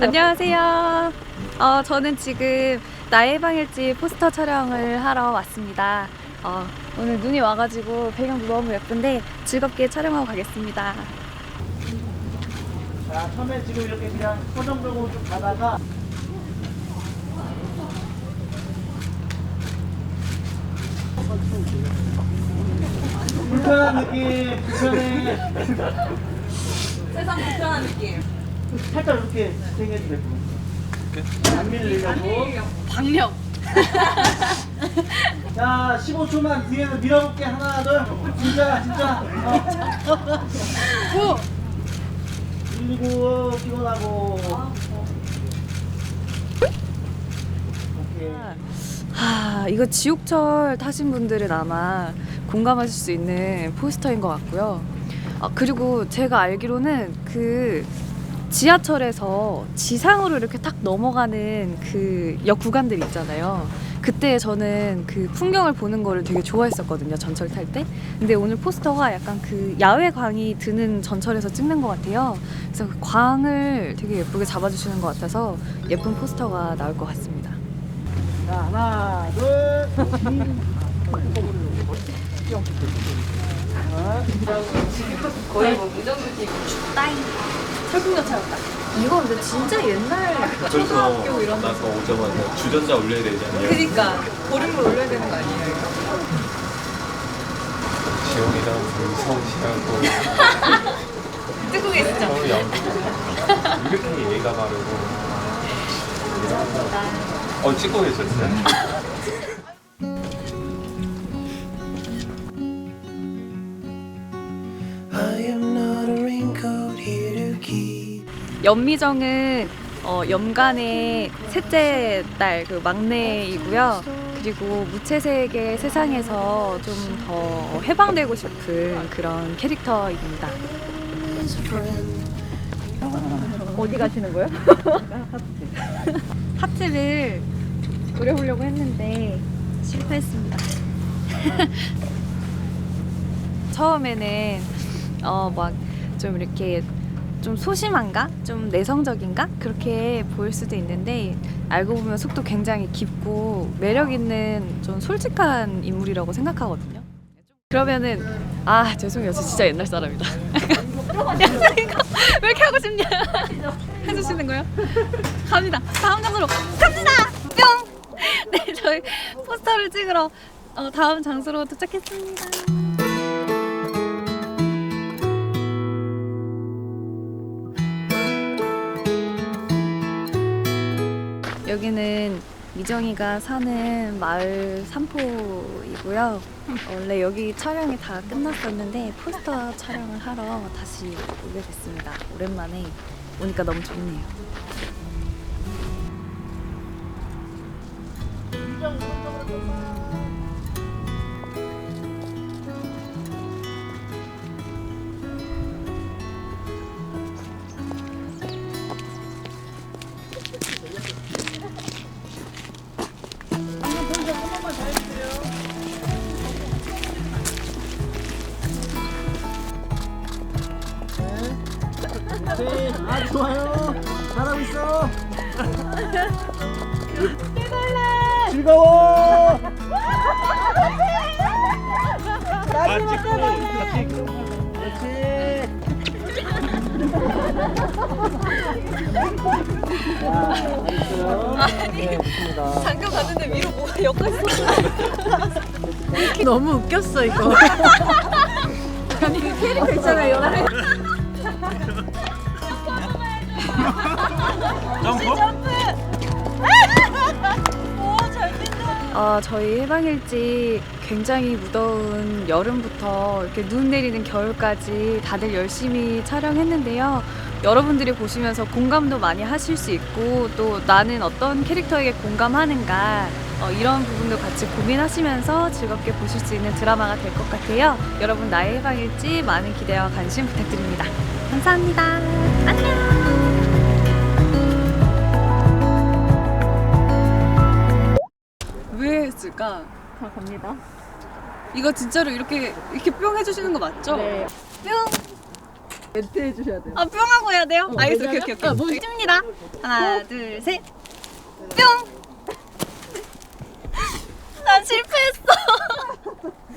안녕하세요. 어, 저는 지금 나의 방일지 포스터 촬영을 하러 왔습니다. 어, 오늘 눈이 와가지고 배경도 너무 예쁜데 즐겁게 촬영하고 가겠습니다. 자, 처음에 지금 이렇게 그냥 서정적으로 쭉 가다가 불편한 느낌, 불편해. 세상 불편한 느낌. 살짝 이렇게 진행해도 되고. 안 밀리려고. 박력. 자, 15초만 뒤에서 밀어볼게. 하나, 둘. 진짜, 진짜. 어. 밀리고, 피곤하고. 오케이. 하, 이거 지옥철 타신 분들은 아마 공감하실 수 있는 포스터인 것 같고요. 아, 그리고 제가 알기로는 그 지하철에서 지상으로 이렇게 탁 넘어가는 그 역 구간들 있잖아요. 그때 저는 그 풍경을 보는 거를 되게 좋아했었거든요. 전철 탈 때. 근데 오늘 포스터가 약간 그 야외 광이 드는 전철에서 찍는 것 같아요. 그래서 그 광을 되게 예쁘게 잡아주시는 것 같아서 예쁜 포스터가 나올 것 같습니다. 자, 하나, 둘. 거의 뭐 무정부지 춥다잉. 설국열차였다. 이거 근데 진짜 옛날 그래서 초등학교 이런 나서 오자마자 주전자 올려야 되잖아요. 그니까 보름을 올려야 되는 거 아니에요 이거? 지영이랑 서울시하고 듣고 계시죠? 서울 이렇게 예의가 바르고. 어 찍고 계셨어요? 연미정은 어, 연간의 셋째 딸 그 막내이고요 그리고 무채색의 세상에서 좀 더 해방되고 싶은 그런 캐릭터입니다. 어디 가시는 거예요? 하트를 그려보려고 했는데 실패했습니다. 처음에는 어 막 좀 이렇게 좀 소심한가? 좀 내성적인가? 그렇게 보일 수도 있는데 알고 보면 속도 굉장히 깊고 매력 있는 좀 솔직한 인물이라고 생각하거든요. 그러면은 아 죄송해요 저 진짜 옛날 사람이다. 왜 이렇게 하고 싶냐? 해주시는 거요? 갑니다. 다음 장소로 갑니다. 뿅. 네, 저희 포스터를 찍으러 어, 다음 장소로 도착했습니다. 여기는 미정이가 사는 마을 산포이고요. 원래 여기 촬영이 다 끝났었는데 포스터 촬영을 하러 다시 오게 됐습니다. 오랜만에 오니까 너무 좋네요. 네, 아 좋아요. 잘하고 있어. 즐거워. 아 찍고. 네, 봤는데 위로 뭐가 엮여 있어. 너무 웃겼어 이거. 어, 저희 해방일지 굉장히 무더운 여름부터 이렇게 눈 내리는 겨울까지 다들 열심히 촬영했는데요. 여러분들이 보시면서 공감도 많이 하실 수 있고 또 나는 어떤 캐릭터에게 공감하는가 어, 이런 부분도 같이 고민하시면서 즐겁게 보실 수 있는 드라마가 될 것 같아요. 여러분 나의 해방일지 많은 기대와 관심 부탁드립니다. 감사합니다. 안녕. 있을까? 자 갑니다. 이거 진짜로 이렇게 이렇게 뿅 해주시는 거 맞죠? 네. 뿅. 멘트 해주셔야 돼요. 아 뿅하고 해야 돼요? 어, 알겠어, 오케이 오케이 오케이. 아, 뭐- 찍습니다. 하나, 어? 둘, 셋. 뿅. 나 실패했어.